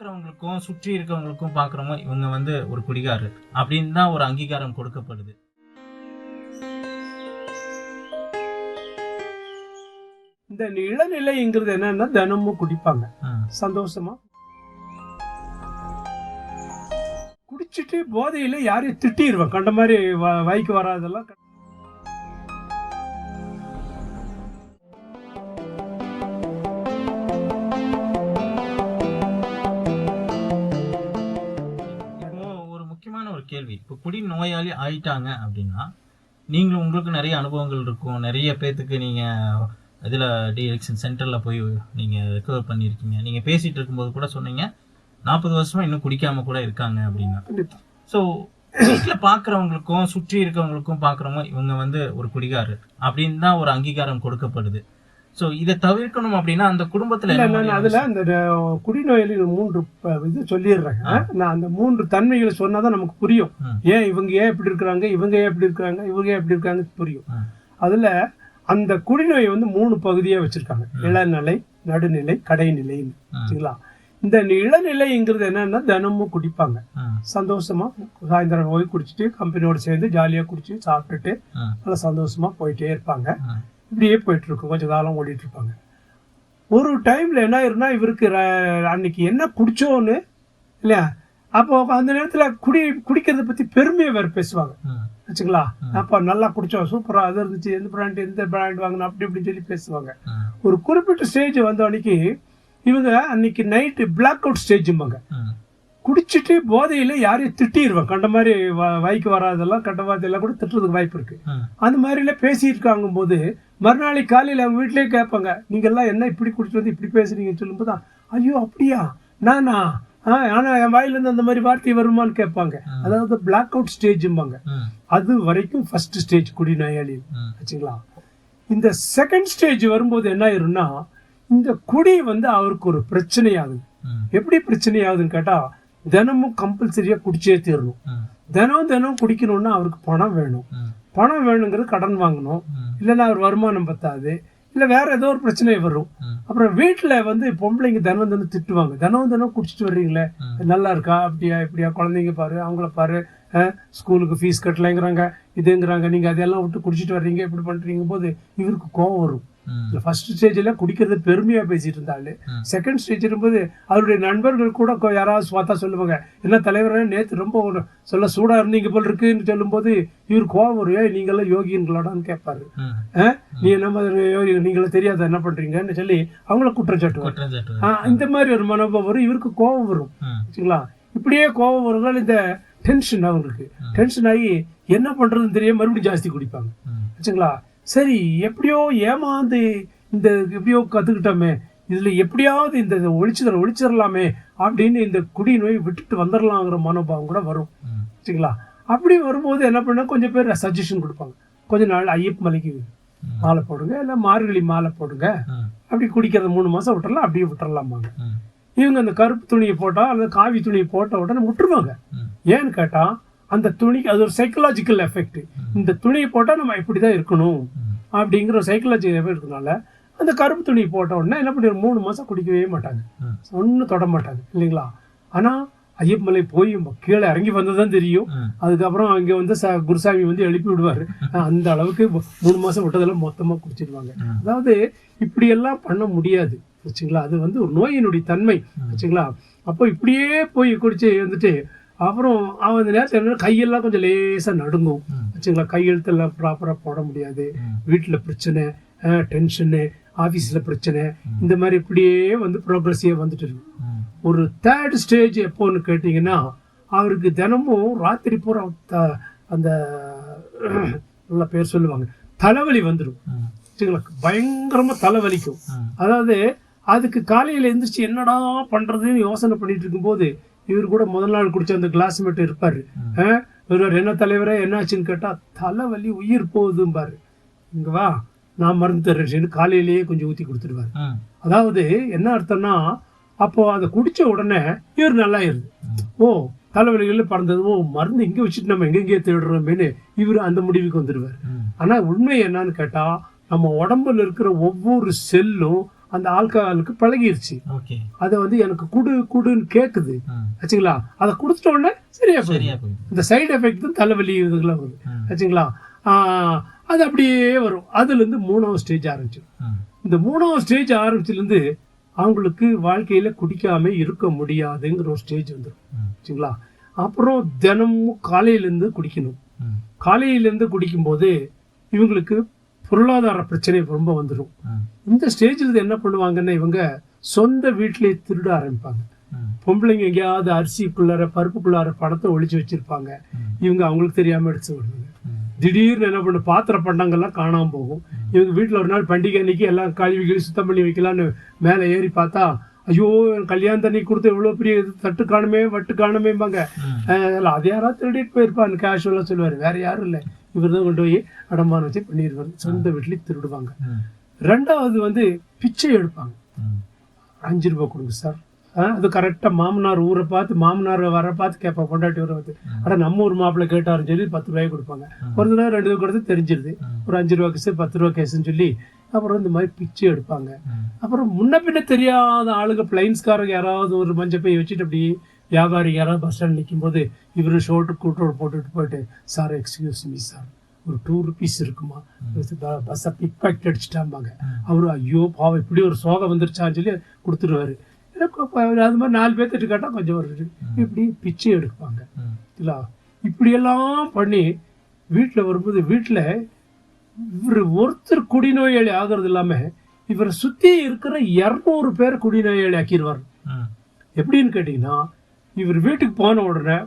பார்க்குறவங்களுக்கும் சுற்றி இருக்கவங்களுக்கும் பார்க்குறவங்க இவங்க வந்து ஒரு குடிகாரர் அப்படின்னு தான் ஒரு அங்கீகாரம் கொடுக்கப்படுது. இந்த இளநிலைங்கிறது என்னன்னா தினமும் குடிப்பாங்க. சந்தோஷமா? குடிச்சிட்டு போதையில யாரையும் திட்டிடுவேன் கண்ட மாதிரி வாய்க்கு வராதெல்லாம் கேள்வி. இப்போ குடி நோயாளி ஆயிட்டாங்க அப்படின்னா நீங்களும் உங்களுக்கு நிறைய அனுபவங்கள் இருக்கும். நிறைய பேர்த்துக்கு நீங்கள் இதில் டிஎலெக்ஷன் சென்டரில் போய் நீங்கள் ரெக்கவர் பண்ணியிருக்கீங்க நீங்கள் பேசிகிட்டு இருக்கும்போது கூட சொன்னீங்க நாற்பது வருஷமா இன்னும் குடிக்காம கூட இருக்காங்க அப்படின்னா. ஸோ வீட்டில் பார்க்குறவங்களுக்கும் சுற்றி இருக்கவங்களுக்கும் பார்க்குறவங்க இவங்க வந்து ஒரு குடிகாரர் அப்படின்னு தான் ஒரு அங்கீகாரம் கொடுக்கப்படுது. ஸோ இதை தவிர்க்கணும் அப்படின்னா அந்த குடும்பத்தில் நான் அதுல அந்த அஹ், குடிநோயாளி மூன்று இது சொல்லிடுறேன். நான் அந்த மூன்று தன்மைகளை சொன்னாதான் நமக்கு புரியும். ஏன் இவங்க ஏன் இப்படி இருக்கிறாங்க? இவங்க ஏன் இப்படி இருக்காங்க இவங்க ஏன் இப்படி இருக்காங்க புரியும். அதுல அந்த குடிநோயை வந்து மூணு பகுதியா வச்சிருக்காங்க. இளநிலை நடுநிலை கடைநிலைன்னு. சரிங்களா? இந்த இளநிலைங்கிறது என்னன்னா தினமும் குடிப்பாங்க. சந்தோஷமா சாயந்தரம் போய் குடிச்சிட்டு கம்பெனியோட சேர்ந்து ஜாலியா குடிச்சு சாப்பிட்டுட்டு நல்லா சந்தோஷமா போயிட்டே இருப்பாங்க. இப்படியே போயிட்டு இருக்கும் கொஞ்ச காலம் ஓடிட்டு இருப்பாங்க ஒரு டைம்ல என்ன ஆயிருன்னா இவருக்கு அன்னைக்கு என்ன குடிச்சோன்னு இல்லையா? அப்போ அந்த நேரத்துல குடி குடிக்கிறத பத்தி பெருமையை வேற பேசுவாங்க. வச்சுங்களா? அப்ப நல்லா குடிச்சோம். சூப்பரா அது இருந்துச்சு. எந்த பிராண்ட் எந்த பிராண்ட் வாங்கினா அப்படி இப்படின்னு சொல்லி பேசுவாங்க. ஒரு குறிப்பிட்ட ஸ்டேஜ் வந்த அன்னைக்கு இவங்க அன்னைக்கு நைட்டு பிளாக் அவுட் ஸ்டேஜும்பாங்க குடிச்சிட்டு போதையில யாரையும் திட்டிடுவேன் கண்ட மாதிரி வாய்க்கு வராதெல்லாம் கண்ட வார்த்தையெல்லாம் கூட திட்டுறதுக்கு வாய்ப்பு இருக்கு. அந்த மாதிரிலாம் பேசியிருக்காங்க போது மறுநாளை காலையில் அவங்க வீட்டிலேயே கேட்பாங்க நீங்கெல்லாம் என்ன இப்படி குடிச்சிட்டு வந்து இப்படி பேசுறீங்கன்னு சொல்லும்போது ஐயோ அப்படியா? நானா? ஆ ஆனால் என் வாயிலேருந்து அந்த மாதிரி வார்த்தை வருமான்னு கேட்பாங்க. அதாவது பிளாக் அவுட் ஸ்டேஜும்பாங்க அது வரைக்கும் ஃபர்ஸ்ட் ஸ்டேஜ் குடி நோயாளி ம், வச்சுங்களா? இந்த செகண்ட் ஸ்டேஜ் வரும்போது என்ன ஆயிரும்னா இந்த குடி வந்து அவருக்கு ஒரு பிரச்சனையாகுது. எப்படி பிரச்சனையாகுதுன்னு கேட்டா தினமும் கம்பல்சரியா குடிச்சே தீரணும். தினம் தினம் குடிக்கணும்னா அவருக்கு பணம் வேணும். பணம் வேணுங்கிறது கடன் வாங்கணும். இல்லைன்னா அவர் வருமானம் பத்தாது. இல்லை வேற ஏதோ ஒரு பிரச்சனை வரும். அப்புறம் வீட்டில் வந்து பொம்பளைங்க தினம் தினம் திட்டுவாங்க. தினம் தினம் குடிச்சிட்டு வர்றீங்களே. நல்லா இருக்கா? அப்படியா இப்படியா? குழந்தைங்க பாரு அவங்கள பாரு. ஸ்கூலுக்கு ஃபீஸ் கட்டலைங்கிறாங்க. இதுங்கிறாங்க. நீங்க அதெல்லாம் விட்டு குடிச்சிட்டு வர்றீங்க இப்படி பண்றீங்க போது இவருக்கு கோவம் வரும். ஃபர்ஸ்ட் ஸ்டேஜில் குடிக்கிறது பெருமையா பேசிட்டு இருந்தாரு ம். செகண்ட் ஸ்டேஜ் இருக்கும்போது அவருடைய நண்பர்கள் கூட யாராவது பார்த்தா சொல்லுவாங்க என்ன தலைவரே நேத்து ரொம்ப சொல்ல சூடா இருந்தீங்க போல் இருக்குன்னு சொல்லும்போது இவர் கோவம் வரும் "ஏய், நீங்கெல்லாம் யோகியன்களாடான்னு கேட்பாரு. ம். "ஆ? நீ என்ன யோகி நீங்களும் தெரியாத என்ன பண்றீங்கன்னு சொல்லி அவங்கள. ஆ, இந்த மாதிரி ஒரு மனோபாவம் வரும் இவருக்கு கோபம் வரும். ம், வச்சுங்களா இப்படியே கோபம் வருவதால் இந்த டென்ஷன் அவங்களுக்கு. டென்ஷன் ஆகி என்ன பண்றதுன்னு தெரியாம மறுபடியும் ஜாஸ்தி குடிப்பாங்க. வச்சுங்களா சரி எப்படியோ ஏமாந்து இந்த எப்படியோ கத்துக்கிட்டோமே இதுல எப்படியாவது இந்த இதை ஒழிச்சிட ஒழிச்சிடலாமே அப்படின்னு இந்த குடி நோய் விட்டுட்டு வந்துடலாங்கிற மனோபாவம் கூட வரும். ம், வச்சுங்களா அப்படி வரும்போது என்ன பண்ண கொஞ்சம் பேர் சஜஷன் கொடுப்பாங்க. கொஞ்ச நாள் ஐயப்ப மலைக்கு மாலை போடுங்க இல்லை மார்கழி மாலை போடுங்க. அப்படி குடிக்கிறத மூணு மாசம் விட்டுறலாம் அப்படியே விட்டுறலாமாங்க இவங்க அந்த கருப்பு துணியை போட்டா அல்லது காவி துணியை போட்ட உடனே விட்டுருவாங்க. ஏன்னு கேட்டா அந்த துணிக்கு அது ஒரு சைக்கலாஜிக்கல் எஃபெக்ட் இந்த துணியை போட்டா நம்ம இப்படிதான் இருக்கணும். ம். அப்படிங்கிற ஒரு எஃபெக்ட் இருக்கனால அந்த கருப்பு துணி போட்ட உடனே என்ன பண்ணி மூணு மாசம் குடிக்கவே மாட்டாங்க. ஒன்றும் தொட மாட்டாங்க. இல்லைங்களா? ஆனா ஐயப்பமலை போய் கீழே இறங்கி வந்ததுதான் தெரியும். அதுக்கப்புறம் அங்க வந்து ச- குருசாமி வந்து எழுப்பி விடுவாரு. அந்த அளவுக்கு மூணு மாசம் விட்டதெல்லாம் மொத்தமா குடிச்சிடுவாங்க. அதாவது இப்படி எல்லாம் பண்ண முடியாது. வச்சுங்களா? அது வந்து ஒரு நோயினுடைய தன்மை. வச்சுங்களா? அப்போ இப்படியே போய் குடிச்சு வந்துட்டு அப்புறம் அவன் அந்த நேரத்தில் என்ன கையெல்லாம் கொஞ்சம் லேசா நடுங்கும். வச்சுங்களா கையெழுத்தெல்லாம் ப்ராப்பரா போட முடியாது. வீட்டுல பிரச்சனை டென்ஷனு ஆபீஸ்ல பிரச்சனை இந்த மாதிரி இப்படியே வந்து ப்ரோக்ரஸியே வந்துட்டு இருக்கு. ம், ஒரு தேர்ட் ஸ்டேஜ் எப்போன்னு கேட்டிங்கன்னா அவருக்கு தினமும் ராத்திரி பூரா த- அந்த நல்ல பேர் சொல்லுவாங்க தலைவலி வந்துடும் சரிங்களா பயங்கரமா தலைவலிக்கும். அதாவது அதுக்கு காலையில எந்திரிச்சு என்னடா பண்றதுன்னு யோசனை பண்ணிட்டு இருக்கும்போது இவர் கூட முதல் நாள் குடிச்ச அந்த கிளாஸ்மேட் இருப்பாரு? இவர் என்ன தலைவரே என்னாச்சுன்னு கேட்டா தலைவலி உயிர் போகுதும்பாரு. இங்க வா நான் மருந்து தர்றேன்னு காலையிலேயே கொஞ்சம் ஊத்தி கொடுத்துருவாரு ம், அதாவது என்ன அர்த்தம்னா அப்போ அதை குடிச்ச உடனே இவர் நல்லாயிருது. ஓ தலைவலிகள் பறந்தது. ஓ மருந்து இங்கே வச்சுட்டு நம்ம எங்கெங்கேயே தேடுறோமேனு இவர் அந்த முடிவுக்கு வந்துடுவார். ம். ஆனா உண்மை என்னன்னு கேட்டா நம்ம உடம்புல இருக்கிற ஒவ்வொரு செல்லும் அந்த ஆல்கஹாலுக்கு பழகிருச்சு. ஓகே. அதை வந்து எனக்கு குடு குடுன்னு கேக்குது. ம் ஆச்சுங்களா? அதை உடனே சரியா போயிடும் இந்த சைடு எஃபெக்ட் தான் தலைவலி இதுகெல்லாம் வருது. ஆச்சுங்களா? அது அப்படியே வரும். அதுல இருந்து மூணாவது ஸ்டேஜ் ஆரம்பிச்சு இந்த மூணாவது ஸ்டேஜ் ஆரம்பிச்சிலேருந்து அவங்களுக்கு வாழ்க்கையில குடிக்காம இருக்க முடியாதுங்கிற ஒரு ஸ்டேஜ் வந்துடும் ம் ஆச்சுங்களா? அப்புறம் தினமும் காலையிலேருந்து குடிக்கணும். காலையிலேருந்து குடிக்கும்போது இவங்களுக்கு பொருளாதார பிரச்சனை ரொம்ப வந்துடும் இந்த ஸ்டேஜில் என்ன பண்ணுவாங்கன்னா இவங்க சொந்த வீட்டிலே திருட ஆரம்பிப்பாங்க. பொம்பளைங்க எங்கேயாவது அரிசிக்குள்ளார பருப்புக்குள்ளார பணத்தை ஒளிச்சு வச்சிருப்பாங்க. இவங்க அவங்களுக்கு தெரியாம எடுத்து விடுவாங்க. திடீர்னு என்ன பண்ணு பாத்திர பண்டங்கள்லாம் காணாம போகும். இவங்க வீட்டில் ஒரு நாள் பண்டிகை அன்னைக்கு எல்லாம் கழுவி கிழி சுத்தம் பண்ணி வைக்கலான்னு மேலே ஏறி பார்த்தா ஐயோ கல்யாணம் தண்ணி கொடுத்து இவ்வளோ பெரிய இது தட்டு காணுமே வட்டு காணுமேம்பாங்க. அது யாராவது திருடிட்டு போயிருப்பான்னு கேஷுவலாக சொல்லுவார். வேற யாரும் இல்லை. இவர் தான் கொண்டு போய் அடமானம் வச்சு பண்ணிடுவார் சொந்த வீட்லேயும் திருடுவாங்க. ரெண்டாவது வந்து பிச்சை எடுப்பாங்க. அஞ்சு ரூபாய் கொடுங்க சார். அது கரெக்டாக மாமனார் ஊரை பார்த்து மாமனார் வர பார்த்து கேட்பா பொண்டாட்டி ஊரை பார்த்து. அட நம்ம ஊர் மாப்பிள்ளை கேட்டாருன்னு சொல்லி பத்து ரூபாய் கொடுப்பாங்க. ஒரு தடவை ரெண்டு ரூபாய் கொடுத்து தெரிஞ்சிருது. ஒரு அஞ்சு ரூபா கேஸ் பத்து ரூபா கேஸ்ன்னு சொல்லி அப்புறம் இந்த மாதிரி பிச்சை எடுப்பாங்க. அப்புறம் முன்ன பின்ன தெரியாத ஆளுங்க பிளைன்ஸ்காரங்க யாராவது ஒரு மஞ்சள் பை வச்சுட்டு அப்படி வியாபாரி யாராவது பஸ் ஸ்டாண்ட் நிற்கும் போது இவர் ஷோட்டு கூட்டோடு போட்டுட்டு போயிட்டு சார் எக்ஸ்கியூஸ் மீ சார் ஒரு டூ ருபீஸ் இருக்குமா? பஸ்ஸை பிக் பேக்ட் அடிச்சிட்டாம்பாங்க. அவரு ஐயோ பாவம் இப்படி ஒரு சோகம் வந்துருச்சான்னு சொல்லி கொடுத்துருவாரு. எனக்கு அது மாதிரி நாலு பேர்த்திட்டு கேட்டால் கொஞ்சம் வருது இப்படி பிச்சை எடுப்பாங்க. இல்ல இப்படியெல்லாம் பண்ணி வீட்டில் வரும்போது வீட்டில் இவர் ஒருத்தர் குடிநோயாளி ஆகிறது இல்லாம இவரை சுத்தி இருக்கிற இரநூறு பேர் குடிநோயாளி ஆக்கிடுவார் எப்படின்னு கேட்டிங்கன்னா இவர் வீட்டுக்கு போன உடனே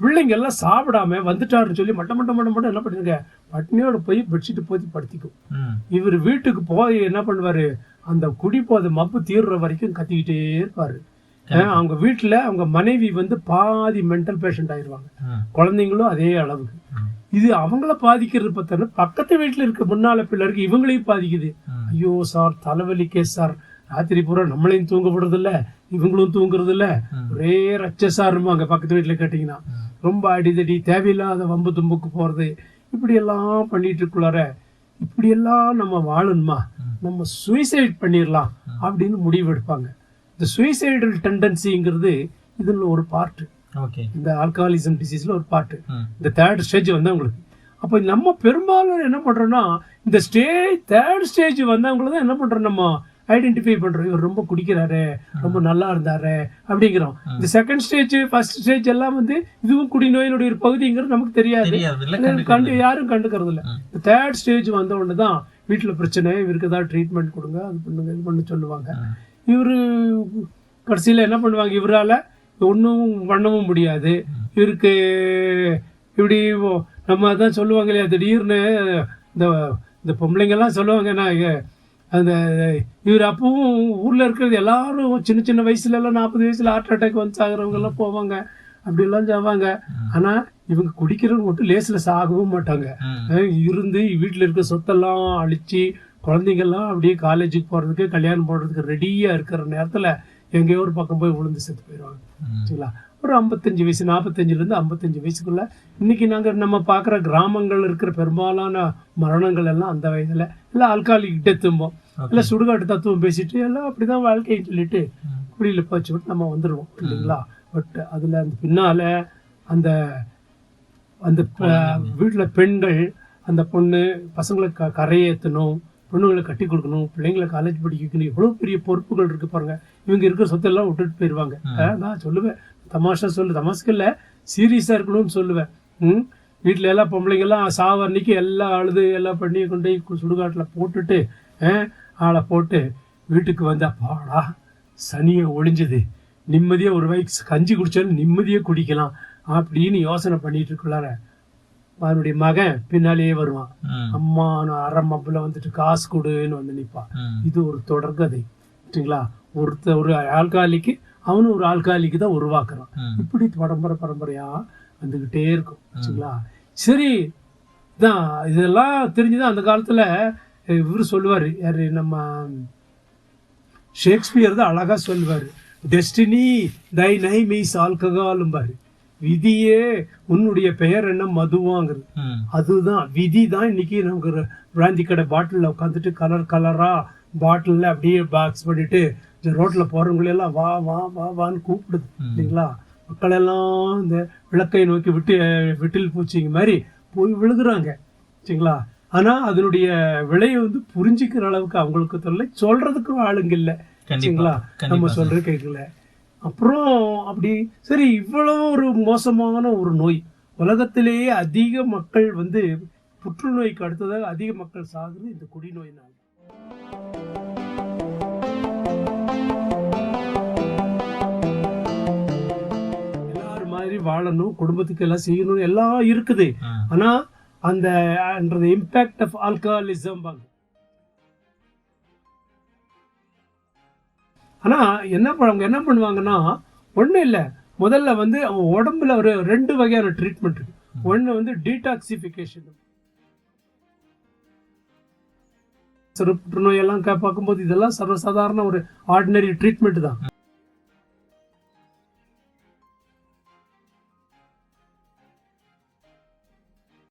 பிள்ளைங்க எல்லாம் சாப்பிடாம வந்துட்டாருன்னு சொல்லி மட்ட மட்ட மட்ட மட்டும் என்ன பண்ணுங்க பட்னியோட போய் பெட்ஷீட் போத்தி படுத்திக்கும். இவர் வீட்டுக்கு போய் என்ன பண்ணுவாரு? அந்த குடி போத மப்பு தீர்ற வரைக்கும் கத்திக்கிட்டே இருப்பாரு. அவங்க வீட்டுல அவங்க மனைவி வந்து பாதி மென்டல் பேஷண்ட் ஆயிருவாங்க. ம் குழந்தைங்களும் அதே அளவுக்கு. இது அவங்கள பாதிக்கிறது பார்த்தா பக்கத்து வீட்டுல இருக்க முன்னால பிள்ளருக்கு இவங்களையும் பாதிக்குது. ஐயோ சார் தலைவலி கேஸ் சார். ராத்திரி பூரா நம்மளையும் தூங்க விடுறது இல்ல இவங்களும் தூங்குறது இல்ல. ஒரே ரச்சசா இருப்பாங்க. பக்கத்து வீட்டுல கேட்டீங்கன்னா. ரொம்ப அடிதடி தேவையில்லாத வம்பு தும்புக்கு போறது. இப்படி எல்லாம் பண்ணிட்டு இருக்குள்ளார இப்படி எல்லாம் நம்ம வாழணுமா. நம்ம சூசைட் பண்ணிடலாம் அப்படின்னு முடிவு எடுப்பாங்க இந்த சூசைடல் டெண்டன்சிங்கிறது இதுல ஒரு பார்ட் ஓகே. இந்த ஆல்கஹாலிசம் டிசீஸ்ல ஒரு பார்ட் ம் இந்த தேர்ட் ஸ்டேஜ் வந்தவங்களுக்கு. அப்போ நம்ம பெரும்பாலும் என்ன பண்றோம்னா இந்த ஸ்டேஜ் தேர்ட் ஸ்டேஜ் வந்தவங்கள தான் என்ன பண்றோம் நம்ம ஐடென்டிஃபை பண்றோம். இவர் ரொம்ப குடிக்கிறாரு ரொம்ப நல்லா இருந்தாரு அப்படிங்கிறோம். இந்த செகண்ட் ஸ்டேஜ் ஃபர்ஸ்ட் ஸ்டேஜ் எல்லாம் வந்து இதுவும் குடிநோயினுடைய ஒரு பகுதிங்கிறது நமக்கு தெரியாது. கண்டு யாரும் கண்டுக்கிறது இல்லை. இந்த தேர்ட் ஸ்டேஜ் வந்த உடனே தான் வீட்டில் பிரச்சனை இவருக்கு ஏதாவது ட்ரீட்மெண்ட் கொடுங்க அது பண்ணுங்க இது பண்ண சொல்லுவாங்க. இவரு கடைசியில் என்ன பண்ணுவாங்க? இவரால ஒன்றும் பண்ணவும் முடியாது. இவருக்கு இப்படி நம்ம அதான் சொல்லுவாங்க இல்லையா? திடீர்னு இந்த இந்த பொம்பளைங்கெல்லாம் சொல்லுவாங்க நான் அந்த இவர் அப்பவும் ஊர்ல இருக்கிறது எல்லாரும் சின்ன சின்ன வயசுல எல்லாம் நாற்பது வயசுல ஹார்ட் அட்டாக் வந்து சாகுறவங்க எல்லாம் போவாங்க. அப்படி எல்லாம் சாவாங்க. ஆனா இவங்க குடிக்கிறவங்க மட்டும் லேசில் சாகவும் மாட்டாங்க. இருந்து வீட்டில் இருக்க சொத்தெல்லாம் அழிச்சு குழந்தைங்கெல்லாம் அப்படியே காலேஜுக்கு போகிறதுக்கு கல்யாணம் போடுறதுக்கு ரெடியாக இருக்கிற நேரத்தில் எங்கேயோ ஒரு பக்கம் போய் விழுந்து செத்து போயிடுவாங்க. சரிங்களா? ஒரு ஐம்பத்தஞ்சு வயசு நாற்பத்தஞ்சிலேருந்து ஐம்பத்தஞ்சு வயசுக்குள்ள இன்னைக்கு நாங்கள் நம்ம பார்க்குற கிராமங்கள் இருக்கிற பெரும்பாலான மரணங்கள் எல்லாம் அந்த வயதில். இல்லை ஆல்காலிக் டெத்தும்போம். இல்லை சுடுகாட்டு தத்துவம் பேசிட்டு எல்லாம் அப்படிதான் வாழ்க்கைன்னு சொல்லிட்டு. குடியில் போச்சு விட்டு நம்ம வந்துடுவோம் இல்லைங்களா? பட் அதில் அந்த பின்னால அந்த அந்த வீட்டில் பெண்கள் அந்த பொண்ணு பசங்களை க கரையேற்றணும் பொண்ணுங்களை கட்டி கொடுக்கணும் பிள்ளைங்களை காலேஜ் படிக்க வைக்கணும். எவ்வளோ பெரிய பொறுப்புகள் இருக்கு பாருங்க. இவங்க இருக்கிற சொத்தெல்லாம் விட்டுட்டு போயிடுவாங்க நான் சொல்லுவேன். தமாஷா சொல்லு. தமாசுக்கு இல்லை சீரியஸாக இருக்கணும்னு சொல்லுவேன். ம்? வீட்டில் எல்லாம் பொம்பளைங்கெல்லாம் சாவ அன்னைக்கு எல்லாம் அழுது எல்லாம் பண்ணி கொண்டு போய் சுடுகாட்டில் போட்டுட்டு ஆளை போட்டு வீட்டுக்கு வந்தா பாடா சனியை ஒளிஞ்சது நிம்மதியாக ஒரு வயசு கஞ்சி குடிச்சாலும் நிம்மதியாக குடிக்கலாம் அப்படின்னு யோசனை பண்ணிட்டு இருக்குள்ளார. அவனுடைய மகன் பின்னாலேயே வருவான். அம்மா நான் அரை மப்பில் வந்துட்டு காசு கொடுன்னு வந்து நிற்பான் இது ஒரு தொடர்கதை. சரிங்களா? ஒருத்த ஒரு ஆல்காலிக்கு அவனும் ஒரு ஆல்காலிக்கு தான் உருவாக்குறான். இப்படி பரம்பரை பரம்பரையா வந்துகிட்டே இருக்கும் சரிங்களா? சரி இதான் இதெல்லாம் தெரிஞ்சுதான் அந்த காலத்துல இவர் சொல்லுவார். யாரு நம்ம ஷேக்ஸ்பியர் தான் அழகா சொல்லுவார். டெஸ்டினி தை நை மீஸ் ஆல்கஹாலும்பாரு விதியே உன்னுடைய பெயர் என்ன? மதுவாங்கிறது. அதுதான் விதி தான் இன்னைக்கு நமக்கு பிராந்தி கடை பாட்டிலில் உட்காந்துட்டு கலர் கலரா பாட்டிலில் அப்படியே பாக்ஸ் பண்ணிட்டு இந்த ரோட்டில் போகிறவங்களெல்லாம் வா வா வா வான்னு கூப்பிடுது. இல்லைங்களா? மக்கள் எல்லாம் இந்த விளக்கை நோக்கி விட்டு விட்டில் பூச்சிங்க மாதிரி போய் விழுகுறாங்க சரிங்களா? ஆனால் அதனுடைய விலையை வந்து புரிஞ்சிக்கிற அளவுக்கு அவங்களுக்கு தொல்லை சொல்றதுக்கும் ஆளுங்க இல்லை சரிங்களா? நம்ம சொல்றது கேட்கல அப்புறம் அப்படி சரி இவ்வளவு ஒரு மோசமான ஒரு நோய். உலகத்திலேயே அதிக மக்கள் வந்து புற்றுநோய்க்கு அடுத்ததாக அதிக மக்கள் சாகுது இந்த குடிநோயினால். மாதிரி வாழணும் குடும்பத்துக்கு எல்லாம் செய்யணும் எல்லாம் இருக்குது. ஆனா அந்த இம்பேக்ட் ஆஃப் ஆல்கஹாலிசம் ஆனா என்ன அவங்க என்ன பண்ணுவாங்கன்னா ஒண்ணும் இல்ல. முதல்ல வந்து அவங்க உடம்புல ஒரு ரெண்டு வகையான ட்ரீட்மெண்ட் இருக்கு. ஒண்ணு வந்து டீடாக்சிஃபிகேஷன் சிறு புற்றுநோய் எல்லாம் பார்க்கும்போது இதெல்லாம் சர்வசாதாரண ஒரு ஆர்டினரி ட்ரீட்மெண்ட் தான்.